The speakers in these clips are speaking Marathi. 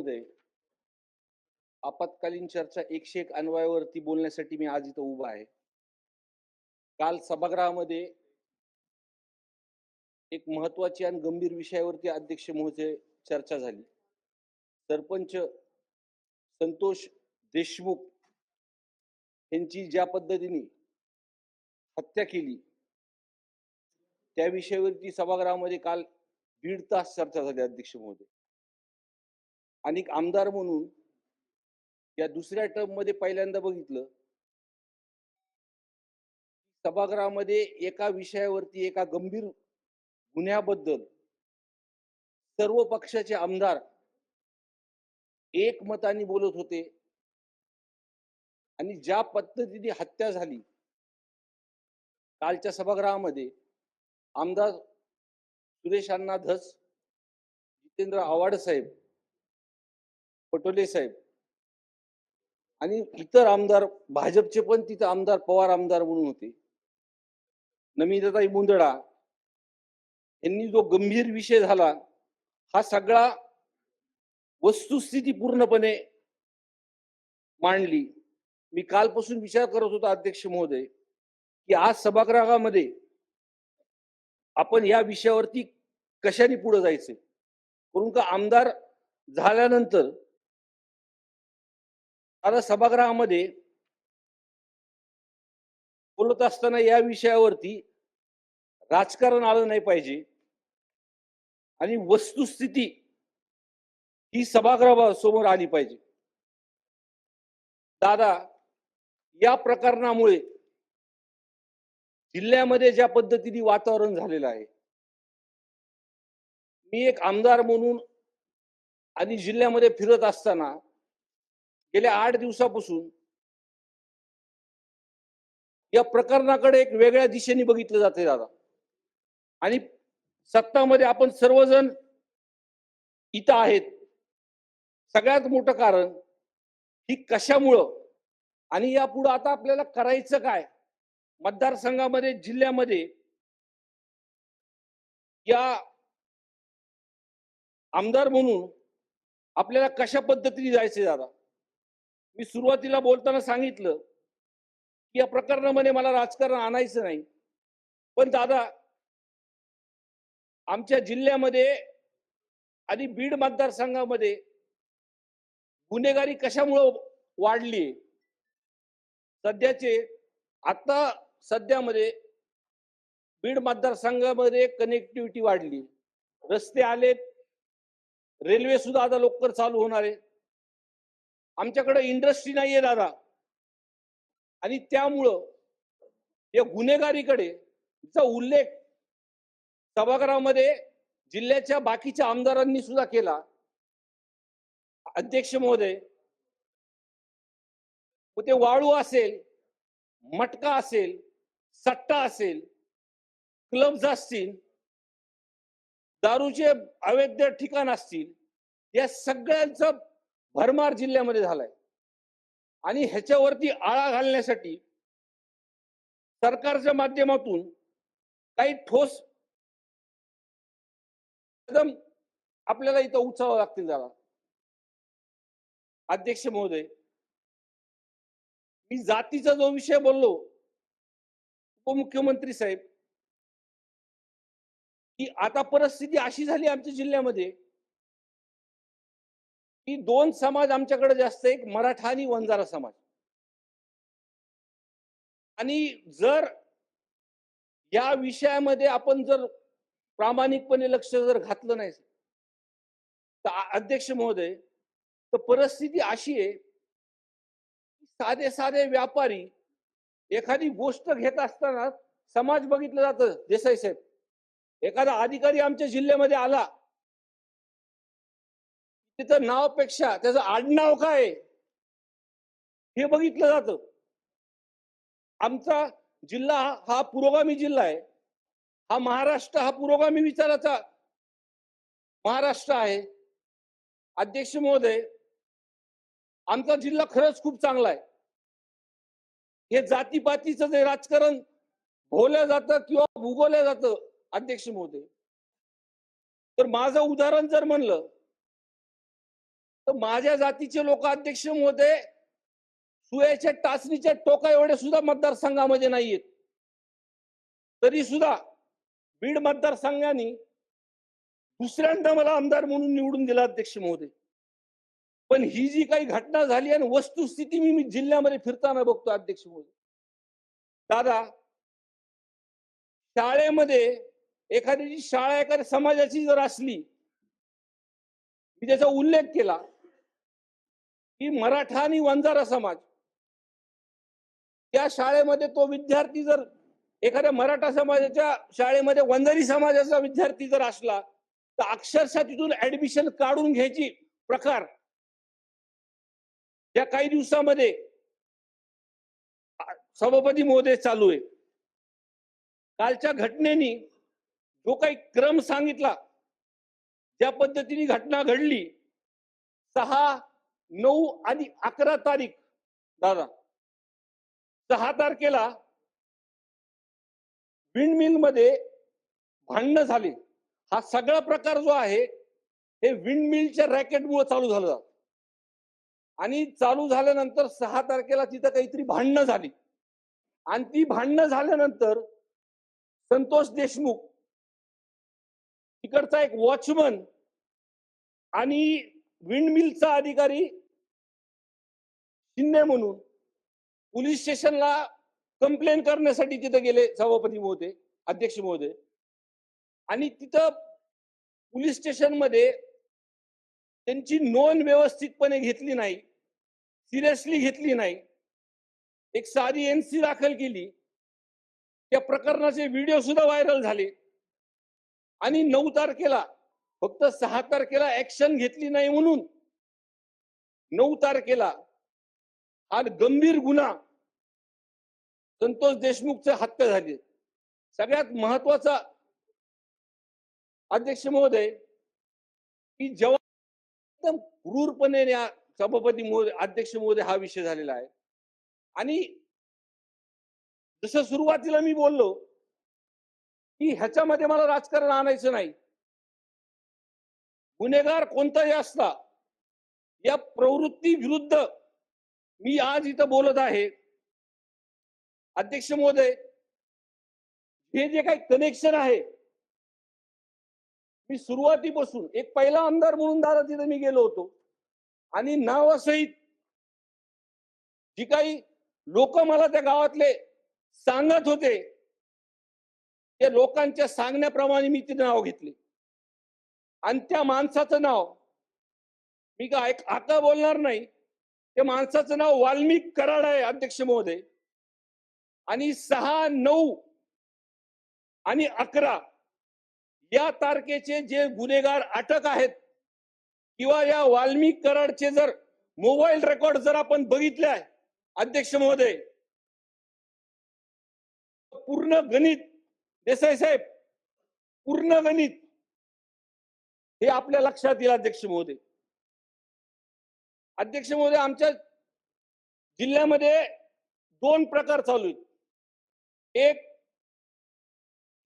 मध्ये आपत्कालीन चर्चा एकशे एक अन्वयावरती बोलण्यासाठी मी आज इथं उभा आहे. काल सभागृहामध्ये एक महत्वाची आणि गंभीर विषयावरती अध्यक्ष महोदय चर्चा झाली. सरपंच संतोष देशमुख यांची ज्या पद्धतीने हत्या केली त्या विषयावरती सभागृहामध्ये काल दीड तास चर्चा झाली अध्यक्ष महोदय. आणि आमदार म्हणून या दुसऱ्या टर्ममध्ये पहिल्यांदा बघितलं. सभागृहामध्ये एका विषयावरती एका गंभीर गुन्ह्याबद्दल सर्व पक्षाचे आमदार एकमताने बोलत होते. आणि ज्या पद्धतीने हत्या झाली कालच्या सभागृहामध्ये आमदार सुरेश अण्णा धस जितेंद्र आव्हाड साहेब पटोले साहेब. आणि इतर आमदार भाजपचे पण तिथं आमदार पवार आमदार म्हणून होते. नमिताताई मुंदडा यांनी जो गंभीर विषय झाला हा सगळा वस्तुस्थिती पूर्णपणे मांडली. मी कालपासून विचार करत होतो अध्यक्ष महोदय की आज सभागृहामध्ये आपण या विषयावरती कशाने पुढे जायचे? करून का आमदार झाल्यानंतर आता सभागृहामध्ये बोलत असताना या विषयावरती राजकारण आलं नाही पाहिजे. आणि वस्तुस्थिती ही सभागृहा समोर आली पाहिजे. दादा या प्रकरणामुळे जिल्ह्यामध्ये ज्या पद्धतीने वातावरण झालेलं आहे मी एक आमदार म्हणून आणि जिल्ह्यामध्ये फिरत असताना गेल्या आठ दिवसापासून या प्रकरणाकडे एक वेगळ्या दिशेने बघितलं जाते दादा. आणि सत्तामध्ये आपण सर्वजण इथं आहेत. सगळ्यात मोठं कारण ही कशामुळं? आणि यापुढं आता आपल्याला करायचं काय? मतदारसंघामध्ये जिल्ह्यामध्ये या आमदार म्हणून आपल्याला कशा पद्धतीने जायचे दादा? मी सुरुवातीला बोलताना सांगितलं की या प्रकरणामध्ये मला राजकारण आणायचं नाही. पण दादा आमच्या जिल्ह्यामध्ये आणि बीड मतदारसंघामध्ये गुन्हेगारी कशामुळं वाढली सध्याचे आता सध्यामध्ये बीड मतदारसंघामध्ये कनेक्टिव्हिटी वाढली. रस्ते आलेत रेल्वे सुद्धा आता लवकर चालू होणार आहे. आमच्याकडे इंडस्ट्री नाहीये दादा. आणि त्यामुळं या गुन्हेगारीकडे चा उल्लेख सभागृहामध्ये जिल्ह्याच्या बाकीच्या आमदारांनी सुद्धा केला. अध्यक्ष महोदय. ते वाळू असेल मटका असेल सट्टा असेल क्लब्स असतील दारूचे अवैध ठिकाण असतील या सगळ्यांचं भरमार जिल्ह्यामध्ये झालाय. आणि ह्याच्यावरती आळा घालण्यासाठी सरकारच्या माध्यमातून काही ठोस कदम आपल्याला इथं उचलावं लागतील जरा अध्यक्ष महोदय मी जातीचा जो विषय बोललो उपमुख्यमंत्री साहेब की आता परिस्थिती अशी झाली आमच्या जिल्ह्यामध्ये की दोन समाज आमच्याकडे जास्त एक मराठा आणि वंजारा समाज. आणि जर या विषयामध्ये आपण जर प्रामाणिकपणे लक्ष जर घातलं नाही तर अध्यक्ष महोदय तर परिस्थिती अशी आहे साधे साधे व्यापारी एखादी गोष्ट घेत असताना समाज बघितलं जातं देसाई साहेब. एखादा अधिकारी आमच्या जिल्ह्यामध्ये आला तिथं नावापेक्षा त्याचं आडनाव काय? आहे, हे बघितलं जातं. आमचा जिल्हा हा पुरोगामी जिल्हा आहे. हा महाराष्ट्र हा पुरोगामी विचाराचा महाराष्ट्र आहे. अध्यक्ष महोदय आमचा जिल्हा खरंच खूप चांगला आहे. हे जातीपातीचं जे राजकारण भोवलं जातं किंवा भूगोलं जातं अध्यक्ष महोदय. तर माझं उदाहरण जर म्हणलं तर माझ्या जातीचे लोक अध्यक्ष महोदय सुयाच्या टाचणीच्या टोका एवढे सुद्धा मतदारसंघामध्ये नाहीयेत. तरी सुद्धा बीड मतदारसंघाने दुसऱ्यांदा मला आमदार म्हणून निवडून दिला अध्यक्ष महोदय. पण ही जी काही घटना झाली आणि वस्तुस्थिती मी मी जिल्ह्यामध्ये फिरताना बघतो अध्यक्ष महोदय. दादा शाळेमध्ये एखाद्याची शाळा एखाद्या समाजाची जर असली मी त्याचा उल्लेख केला की मराठा आणि वंजारा समाज. या शाळेमध्ये तो विद्यार्थी जर एखाद्या मराठा समाजाच्या शाळेमध्ये वंजारी समाजाचा विद्यार्थी जर असला तर अक्षरशः तिथून ऍडमिशन काढून घ्यायची प्रकार. या काही दिवसामध्ये सभापती महोदय चालू आहे. कालच्या घटनेनी जो काही क्रम सांगितला ज्या पद्धतीने घटना घडली सहा नऊ आणि अकरा तारीख. दादा. सहा तारखेला विंडमिलमध्ये भांडणं झाले. हा सगळा प्रकार जो आहे हे विंडमिलच्या रॅकेटमुळे चालू झाला. आणि चालू झाल्यानंतर सहा तारखेला तिथं काहीतरी भांडणं झाली. आणि ती भांडणं झाल्यानंतर संतोष देशमुख तिकडचा एक वॉचमन आणि विंडमिलचा अधिकारी शिंदे म्हणून पोलीस स्टेशनला कंप्लेन करण्यासाठी तिथं गेले सभापती महोदय अध्यक्ष महोदय. आणि तिथं पोलीस स्टेशनमध्ये त्यांची नोंद व्यवस्थितपणे घेतली नाही सिरियसली घेतली नाही. एक साधी एनसी दाखल केली. त्या प्रकरणाचे व्हिडिओ सुद्धा व्हायरल झाले. आणि नऊ तारखेला फक्त सहा तारखेला ऍक्शन घेतली नाही म्हणून नऊ तारखेला आणि गंभीर गुन्हा. संतोष देशमुखचे हत्या झाली. सगळ्यात महत्त्वाचा अध्यक्ष महोदय की जेव्हा एकदम क्रूरपणे या सभापती महोदय अध्यक्ष महोदय हा विषय झालेला आहे. आणि जसं सुरुवातीला मी बोललो की ह्याच्यामध्ये मला राजकारण आणायचं नाही. गुन्हेगार कोणताही असला या प्रवृत्ती विरुद्ध मी आज इथं बोलत आहे. अध्यक्ष महोदय हे जे काही कनेक्शन आहे मी सुरुवातीपासून एक पहिला आमदार म्हणून दादा तिथे मी गेलो होतो. आणि नावासहित जी काही लोक मला त्या गावातले सांगत होते त्या लोकांच्या सांगण्याप्रमाणे मी तिथे नाव घेतले. आणि त्या माणसाचं नाव मी काय आता बोलणार नाही त्या माणसाचं नाव वाल्मिक कराड आहे अध्यक्ष महोदय. आणि सहा नऊ आणि अकरा या तारखेचे जे गुन्हेगार अटक आहेत किंवा या वाल्मिक कराडचे जर मोबाईल रेकॉर्ड जर आपण बघितले आहे अध्यक्ष महोदय पूर्ण गणित देसाई साहेब पूर्ण गणित हे आपल्या लक्षात येईल अध्यक्ष महोदय. अध्यक्ष महोदय आमच्या जिल्ह्यामध्ये दोन प्रकार चालू आहेत. एक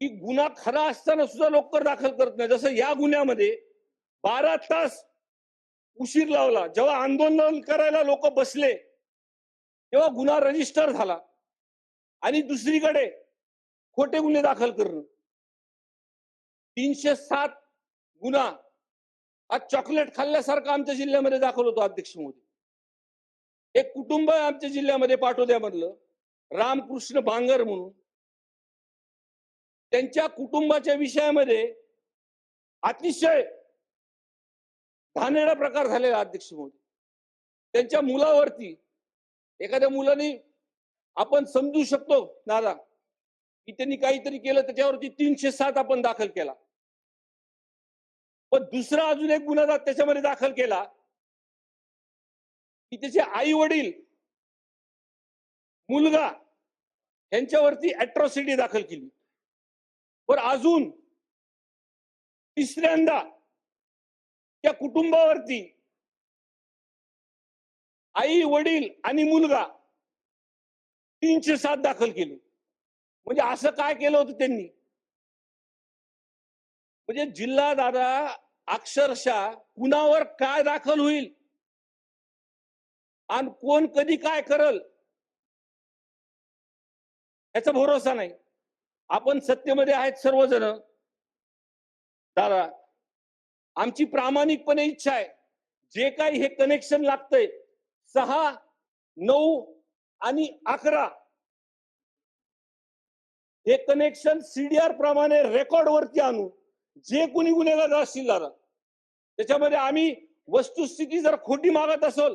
की गुन्हा खरा असताना सुद्धा लवकर दाखल करत नाही. जसं या गुन्ह्यामध्ये बारा तास उशीर लावला. जेव्हा आंदोलन करायला लोक बसले तेव्हा गुन्हा रजिस्टर झाला. आणि दुसरीकडे खोटे गुन्हे दाखल करणं. तीनशे सात गुन्हा आज चॉकलेट खाल्ल्यासारखं आमच्या जिल्ह्यामध्ये दाखल होतो अध्यक्ष मोदी. एक कुटुंब आमच्या जिल्ह्यामध्ये पाटोद्यामधलं. रामकृष्ण बांगर म्हणून. त्यांच्या कुटुंबाच्या विषयामध्ये अतिशय घाणेरडा प्रकार झालेला अध्यक्ष मोदी. त्यांच्या मुलावरती एखाद्या मुलाने आपण समजू शकतो दादा की त्यांनी काहीतरी केलं त्याच्यावरती तीनशे सात आपण दाखल केला. पण दुसरा अजून एक गुन्हा त्याच्यामध्ये दाखल केला. की त्याचे आई वडील मुलगा यांच्यावरती अट्रॉसिटी दाखल केली. पण अजून तिसऱ्यांदा या कुटुंबावरती आई वडील आणि मुलगा तीनशे सात दाखल केले. म्हणजे असं काय केलं होतं त्यांनी? म्हणजे जिल्हा दादा अक्षरशः कुणावर काय दाखल होईल? आणि कोण कधी काय करल? याचा भरोसा नाही. आपण सत्तेमध्ये आहेत सर्वजण. दादा आमची प्रामाणिकपणे इच्छा आहे. जे काही हे कनेक्शन लागतंय सहा नऊ आणि अकरा. हे कनेक्शन सीडीआर प्रमाणे रेकॉर्ड वरती आणू. जे कोणी गुन्हेगार असतील दादा त्याच्यामध्ये आम्ही वस्तुस्थिती जर खोटी मागत असेल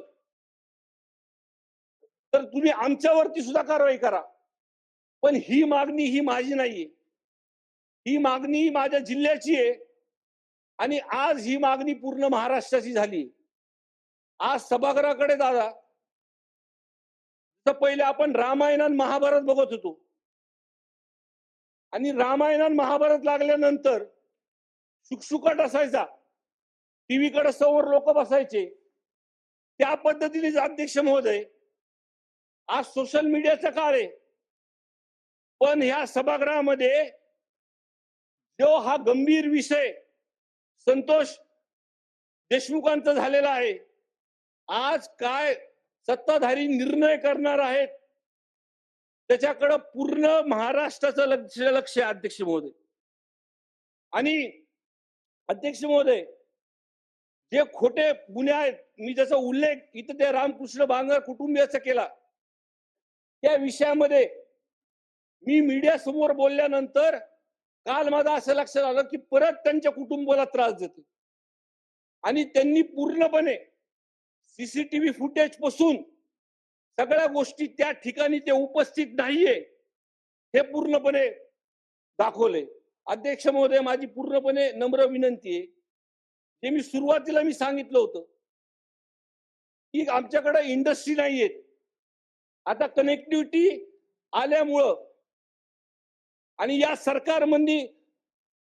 तर तुम्ही आमच्यावरती सुद्धा कारवाई करा. पण ही मागणी ही माझी नाहीये. ही मागणी माझ्या जिल्ह्याची आहे आणि आज ही मागणी पूर्ण महाराष्ट्राची झाली. आज सभागृहाकडे दादा तर पहिले आपण रामायण आणि महाभारत बघत होतो. आणि रामायण महाभारत लागल्यानंतर सुकसुकाट असायचा. टीव्ही कडे समोर लोक बसायचे. त्या पद्धतीने अध्यक्ष महोदय. आज सोशल मीडियाचा काळ आहे. पण ह्या सभागृहामध्ये जो हा गंभीर विषय संतोष देशमुखांचा झालेला आहे. आज काय सत्ताधारी निर्णय करणार आहेत? त्याच्याकडं पूर्ण महाराष्ट्राचं लक्ष लक्ष अध्यक्ष महोदय. आणि अध्यक्ष महोदय जे खोटे गुन्हे आहेत मी ज्याचा उल्लेख इथं त्या रामकृष्ण बांगर कुटुंबियाचा केला. त्या विषयामध्ये मी मीडिया समोर बोलल्यानंतर काल माझं असं लक्षात आलं की परत त्यांच्या कुटुंबाला त्रास देते. आणि त्यांनी पूर्णपणे सीसीटीव्ही फुटेजपासून सगळ्या गोष्टी त्या ठिकाणी ते उपस्थित नाहीये हे पूर्णपणे दाखवले अध्यक्ष महोदय माझी पूर्णपणे नम्र विनंती आहे. जे मी सुरुवातीला मी सांगितलं होतं. की आमच्याकडे इंडस्ट्री नाहीयेत आता कनेक्टिव्हिटी आल्यामुळं आणि या सरकारमध्ये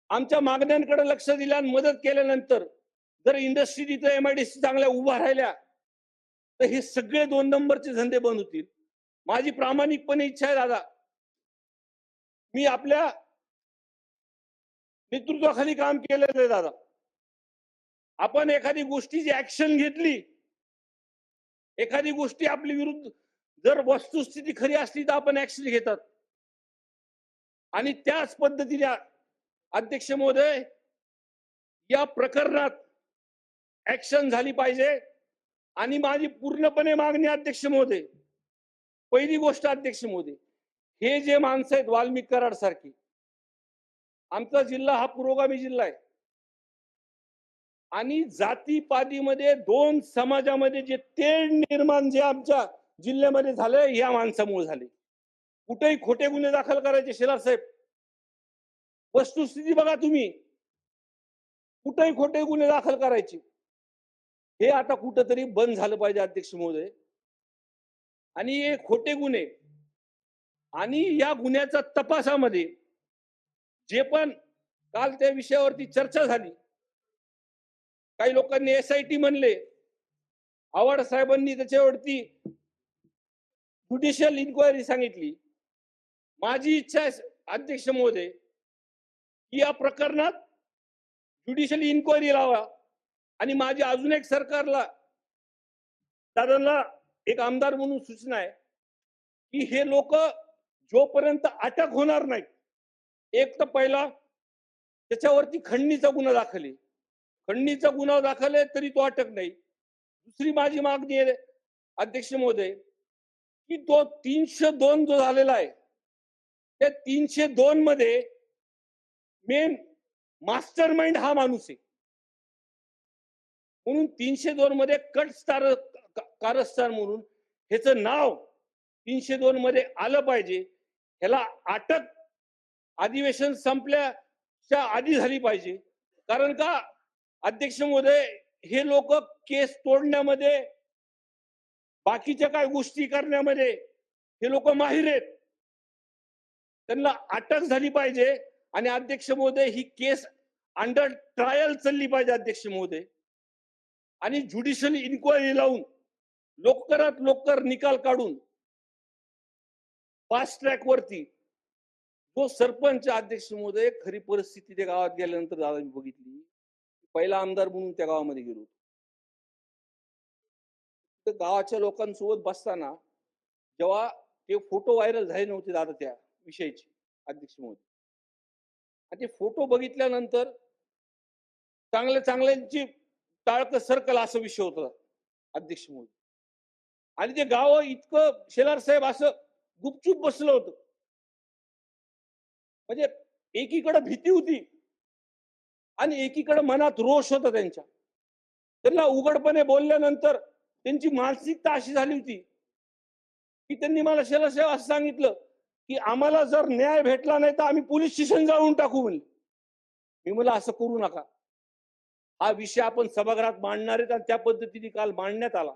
आमच्या मागण्यांकडे लक्ष दिल्या आणि मदत केल्यानंतर जर इंडस्ट्री तिथं एमआयडीसी चांगल्या उभा राहिल्या तर हे सगळे दोन नंबरचे धंदे बंद होतील. माझी प्रामाणिकपणे इच्छा आहे दादा. मी आपल्या नेतृत्वाखाली काम केलेलं आहे दादा. आपण एखादी गोष्टीची ऍक्शन घेतली एखादी गोष्टी आपली विरुद्ध जर वस्तुस्थिती खरी असली तर आपण ऍक्शन घेतात. आणि त्याच पद्धतीने अध्यक्ष महोदय या प्रकरणात ऍक्शन झाली पाहिजे. आणि माझी पूर्णपणे मागणी अध्यक्ष महोदय पहिली गोष्ट अध्यक्ष महोदय हे जे माणसं आहेत वाल्मिक कराड सारखी आमचा जिल्हा हा पुरोगामी जिल्हा आहे. आणि जातीपातीमध्ये दोन समाजामध्ये जे तेढ निर्माण जे आमच्या जिल्ह्यामध्ये झालंय या माणसामुळे झाले. कुठेही खोटे गुन्हे दाखल करायचे शेलार साहेब. वस्तुस्थिती बघा तुम्ही. कुठेही खोटे गुन्हे दाखल करायचे. हे आता कुठंतरी बंद झालं पाहिजे अध्यक्ष महोदय. आणि हे खोटे गुन्हे. आणि या गुन्ह्याच्या तपासामध्ये जे पण काल त्या विषयावरती चर्चा झाली काही लोकांनी एस आय टी म्हणले आव्हाड साहेबांनी त्याच्यावरती ज्युडिशियल इन्क्वायरी सांगितली. माझी इच्छा आहे अध्यक्ष महोदय की या प्रकरणात ज्युडिशियल इन्क्वायरी लावा आणि माझी अजून एक सरकारला दादांना एक आमदार म्हणून सूचना आहे की हे लोक जोपर्यंत अटक होणार नाहीत एक तर पहिला त्याच्यावरती खंडणीचा गुन्हा दाखल आहे. खंडणीचा गुन्हा दाखल आहे तरी तो अटक नाही. दुसरी माझी मागणी आहे अध्यक्ष महोदय की तो तीनशे दोन जो झालेला आहे त्या तीनशे दोन मध्ये मेन मास्टर माइंड हा माणूस आहे. म्हणून तीनशे दोन मध्ये कट स्टार कारस्थान म्हणून ह्याचं नाव तीनशे दोन मध्ये आलं पाहिजे. ह्याला अटक अधिवेशन संपल्याच्या आधी झाली पाहिजे. कारण का? अध्यक्ष महोदय हे लोक केस तोडण्यामध्ये बाकीच्या काय गोष्टी करण्यामध्ये हे लोक माहीर आहेत. त्यांना अटक झाली पाहिजे आणि अध्यक्ष महोदय ही केस अंडर ट्रायल चालली पाहिजे अध्यक्ष महोदय. आणि ज्युडिशियल इन्क्वायरी लावून लवकरात लवकर निकाल काढून फास्ट ट्रॅक वरती तो सरपंच अध्यक्ष महोदय खरी परिस्थिती त्या गावात गेल्यानंतर दादा मी बघितली. पहिला आमदार म्हणून त्या गावामध्ये गेलो तर गावाच्या लोकांसोबत बसताना जेव्हा ते फोटो व्हायरल झाले नव्हते दादा त्या विषयीचे अध्यक्ष महोदय आणि ते फोटो बघितल्यानंतर चांगल्या चांगल्यांची टाळक सर्कल असा विषय होता अध्यक्ष महोदय आणि ते गाव इतकं शेलार साहेब असं गुपचूप बसलं होतं. म्हणजे एकीकडे भीती होती आणि एकीकडे मनात रोष होता त्यांच्या. त्यांना उघडपणे बोलल्यानंतर त्यांची मानसिकता अशी झाली होती की त्यांनी मला शेलार असं सांगितलं की आम्हाला जर न्याय भेटला नाही तर आम्ही पोलीस स्टेशन जाळून टाकू म्हणले. मी मला असं करू नका. हा विषय आपण सभागृहात मांडणार आहेत आणि त्या पद्धतीने काल मांडण्यात आला.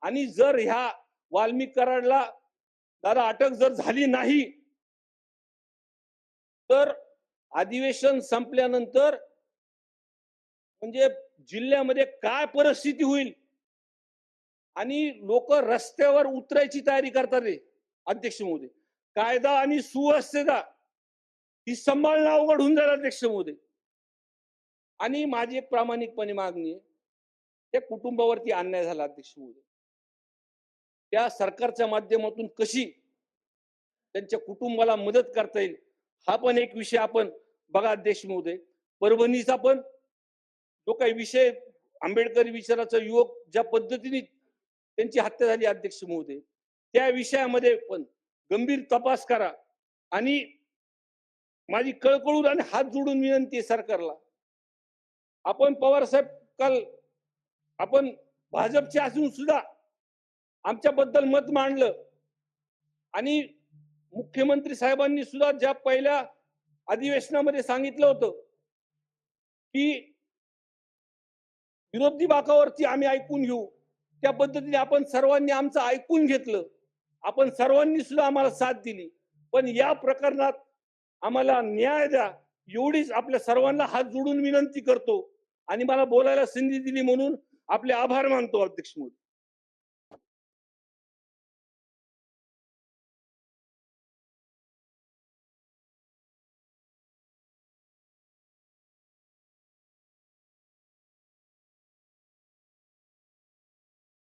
आणि जर ह्या वाल्मिक कराडला दादा अटक जर झाली नाही तर अधिवेशन संपल्यानंतर म्हणजे जिल्ह्यामध्ये काय परिस्थिती होईल? आणि लोक रस्त्यावर उतरायची तयारी करतात रे अध्यक्ष महोदय. कायदा आणि सुव्यवस्थेचा ही सांभाळणं अवघड होऊन जाईल अध्यक्ष महोदय. आणि माझी एक प्रामाणिकपणे मागणी आहे त्या कुटुंबावरती अन्याय झाला अध्यक्ष महोदय. त्या सरकारच्या माध्यमातून कशी त्यांच्या कुटुंबाला मदत करता येईल? हा पण एक विषय आपण बघा अध्यक्ष महोदय परभणीचा पण जो काही विषय आंबेडकरी विचाराचा युवक ज्या पद्धतीने त्यांची हत्या झाली अध्यक्ष महोदय त्या विषयामध्ये पण गंभीर तपास करा आणि माझी कळकळून आणि हात जोडून विनंती आहे सरकारला. आपण पवार साहेब काल आपण भाजपचे असून सुद्धा आमच्याबद्दल मत मांडलं आणि मुख्यमंत्री साहेबांनी सुद्धा ज्या पहिल्या अधिवेशनामध्ये सांगितलं होतं की विरोधी बाकावरती आम्ही ऐकून घेऊ त्या पद्धतीने आपण सर्वांनी आमचं ऐकून घेतलं. आपण सर्वांनी सुद्धा आम्हाला साथ दिली. पण या प्रकरणात आम्हाला न्याय द्या एवढीच आपल्या सर्वांना हात जोडून विनंती करतो. आणि मला बोलायला संधी दिली म्हणून आपले आभार मानतो अध्यक्ष मोदी